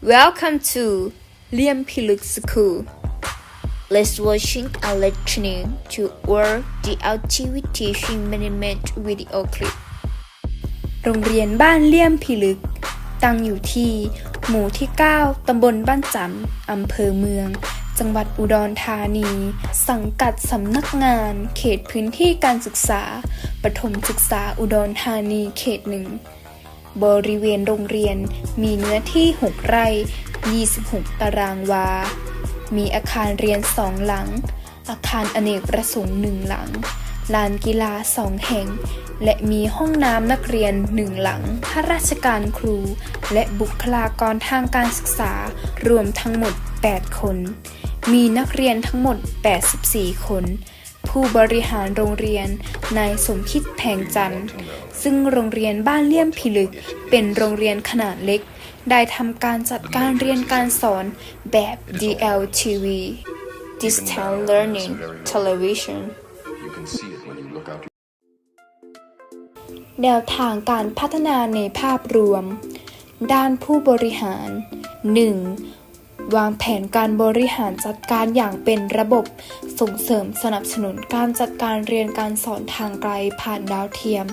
Welcome to Liam Piluk School. Let's watching and listening to all the activity teaching management video clip. โรงเรียนบ้านเลี่ยมพิลึก ตั้งอยู่ที่ หมู่ที่ 9 ตำบลบ้านจำ อำเภอเมือง จังหวัดอุดรธานี สังกัดสำนักงาน เขตพื้นที่การศึกษาประถมศึกษาอุดรธานีเขตหนึ่ง บริเวณโรงเรียนมีเนื้อที่ 6 ไร่ 26 ตารางวา มีอาคารเรียนสองหลัง อาคารอเนกประสงค์หนึ่งหลัง ลานกีฬาสองแห่ง และมีห้องน้ำนักเรียนหนึ่งหลัง ข้าราชการครู และบุคลากรทางการศึกษารวมทั้งหมด 8 คน มีนักเรียนทั้งหมด 84 คน ผู้บริหารโรงเรียนนายสมคิดแผงจันทร์ ซึ่งโรงเรียนบ้านเลี่ยมพิลึก เป็นโรงเรียนขนาดเล็ก ได้ทำการจัดการเรียนการสอนแบบ DLTV Distance Learning Television แนวทางการพัฒนาในภาพรวม ด้านผู้บริหาร 1. วางแผนการบริหารจัดการอย่างเป็นระบบ ส่งเสริมสนับสนุนการจัดการเรียนการสอนทางไกลผ่านดาวเทียม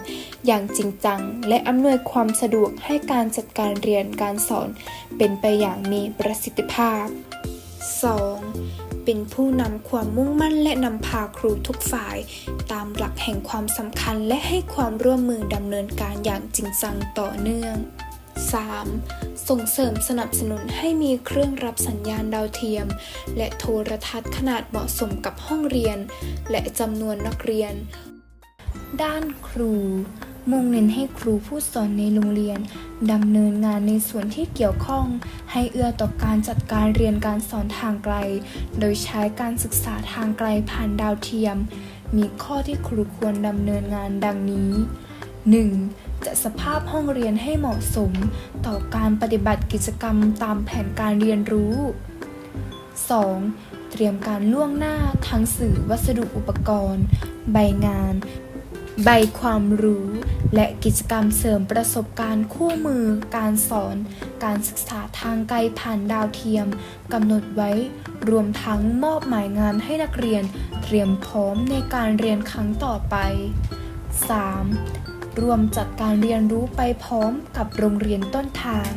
อย่างจริงจัง และอำนวยความสะดวกให้การจัดการเรียนการสอน เป็นไปอย่างมีประสิทธิภาพ 2. เป็นผู้นำความมุ่งมั่นและนำพาครูทุกฝ่าย ตามหลักแห่งความสำคัญและให้ความร่วมมือดำเนินการอย่างจริงจังต่อเนื่อง 3. ส่งเสริมสนับสนุนให้มีเครื่องรับสัญญาณดาวเทียม และโทรทัศน์ขนาดเหมาะสมกับห้องเรียน และจำนวนนักเรียน ด้านครู มุ่งเน้นให้ครูผู้สอนในโรงเรียนดำเนินงานในส่วนที่เกี่ยวข้อง ให้เอื้อต่อการจัดการเรียนการสอนทางไกล โดยใช้การศึกษาทางไกลผ่านดาวเทียม มีข้อที่ครูควรดำเนินงานดังนี้ 1. สภาพห้องเรียนให้เหมาะสม ต่อการปฏิบัติกิจกรรมตามแผนการเรียนรู้ 2. เตรียมการล่วงหน้าทั้งสื่อวัสดุอุปกรณ์ ใบงาน ใบความรู้ และกิจกรรมเสริมประสบการณ์คู่มือ การสอน การศึกษาทางไกลผ่านดาวเทียมกำหนดไว้ รวมทั้งมอบหมายงานให้นักเรียน เตรียมพร้อมในการเรียนครั้งต่อไป 3. รวมจัดการเรียนรู้ไปพร้อมกับโรงเรียนต้นทาง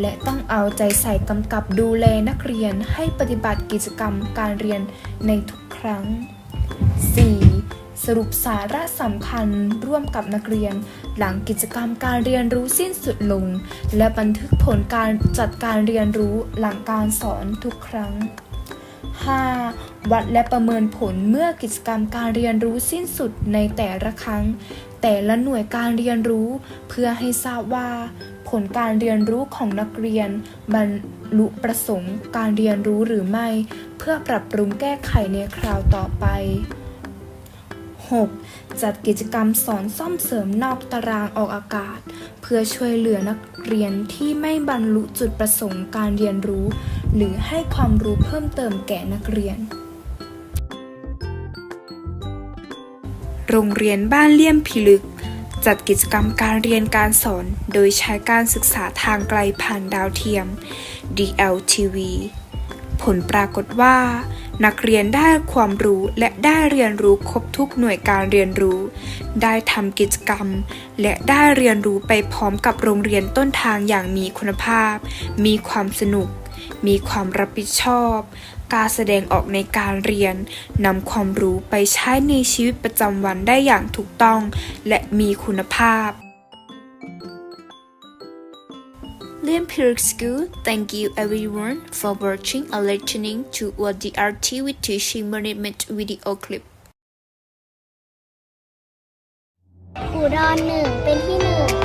และต้องเอาใจใส่กำกับดูแลนักเรียนให้ปฏิบัติกิจกรรมการเรียนในทุกครั้ง 4. สรุปสาระสำคัญร่วมกับนักเรียน หลังกิจกรรมการเรียนรู้สิ้นสุดลง และบันทึกผลการจัดการเรียนรู้หลังการสอนทุกครั้ง 5. วัดและประเมินผลเมื่อกิจกรรมการเรียนรู้สิ้นสุดในแต่ละครั้ง แต่ละหน่วยการเรียนรู้ เพื่อให้ทราบว่า ผลการเรียนรู้ของนักเรียน บรรลุประสงค์การเรียนรู้หรือไม่ เพื่อปรับปรุงแก้ไขในคราวต่อไป 6. จัดกิจกรรมสอนซ่อมเสริมนอกตารางออกอากาศ เพื่อช่วยเหลือนักเรียนที่ไม่บรรลุจุดประสงค์การเรียนรู้ หรือให้ความรู้เพิ่มเติมแก่นักเรียน โรงเรียนบ้านเลี่ยมพิลึก จัดกิจกรรมการเรียนการสอน โดยใช้การศึกษาทางไกลผ่านดาวเทียม DLTV ผลปรากฏว่า นักเรียนได้ความรู้และได้เรียนรู้ครบทุกหน่วยการเรียนรู้ ได้ทำกิจกรรม และได้เรียนรู้ไปพร้อมกับโรงเรียนต้นทางอย่างมีคุณภาพ มีความสนุก มีความรับผิดชอบ การแสดงออกในการเรียนนำความรู้ไปใช้ในชีวิตประจำวันได้อย่างถูกต้อง และมีคุณภาพ Liam Piluk School, thank you everyone for watching and listening to our DRT with teaching management video clip. อุดรหนึ่งเป็นที่หนึ่ง